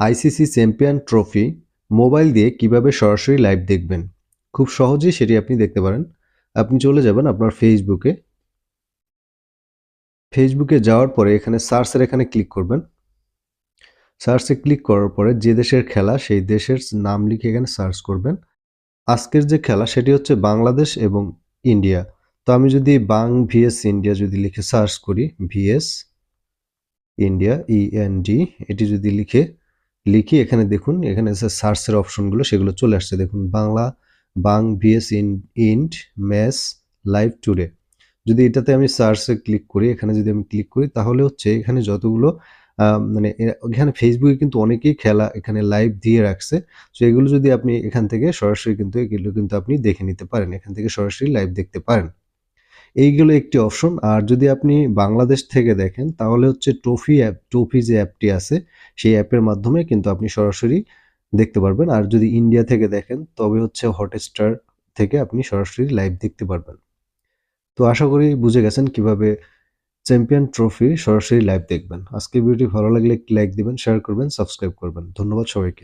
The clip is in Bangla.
আইসিসি চ্যাম্পিয়ন ট্রফি মোবাইল দিয়ে কীভাবে সরাসরি লাইভ দেখবেন? খুব সহজেই সেটি আপনি দেখতে পারেন। আপনি চলে যাবেন আপনার ফেসবুকে ফেসবুকে যাওয়ার পরে এখানে সার্চের এখানে ক্লিক করবেন। সার্চে ক্লিক করার পরে যে দেশের খেলা, সেই দেশের নাম লিখে এখানে সার্চ করবেন। আজকের যে খেলা, সেটি হচ্ছে বাংলাদেশ এবং ইন্ডিয়া। তো আমি যদি বাং ভিএস ইন্ডিয়া যদি লিখে সার্চ করি, ভিএস ইন্ডিয়া ইএনডি এটি যদি লিখে লিখি এখানে দেখুন, এখানে সার্চের অপশনগুলো সেগুলো চলে আসছে। দেখুন, বাংলা, বাং ভিএস ইন, ইন্ট, ম্যাস, লাইভ টুডে। যদি এটাতে আমি সার্চে ক্লিক করি, এখানে যদি আমি ক্লিক করি, তাহলে হচ্ছে এখানে যতগুলো মানে এখানে ফেসবুকে কিন্তু অনেকেই খেলা এখানে লাইভ দিয়ে রাখছে। সো এগুলো যদি আপনি এখান থেকে সরাসরি কিন্তু এগুলো কিন্তু আপনি দেখে নিতে পারেন, এখান থেকে সরাসরি লাইভ দেখতে পারেন। এইগুলো একটি অপশন। আর যদি আপনি বাংলাদেশ থেকে দেখেন, তাহলে হচ্ছে ট্রফি অ্যাপ ট্রফি যে অ্যাপটি আছে, সেই অ্যাপের মাধ্যমে কিন্তু আপনি সরাসরি দেখতে পারবেন। আর যদি ইন্ডিয়া থেকে দেখেন, তবে হচ্ছে হটস্টার থেকে আপনি সরাসরি লাইভ দেখতে পারবেন। তো আশা করি বুঝে গেছেন কীভাবে চ্যাম্পিয়ন ট্রফি সরাসরি লাইভ দেখবেন। আজকে ভিডিওটি ভালো লাগলে একটি লাইক দিবেন, শেয়ার করবেন, সাবস্ক্রাইব করবেন। ধন্যবাদ সবাইকে।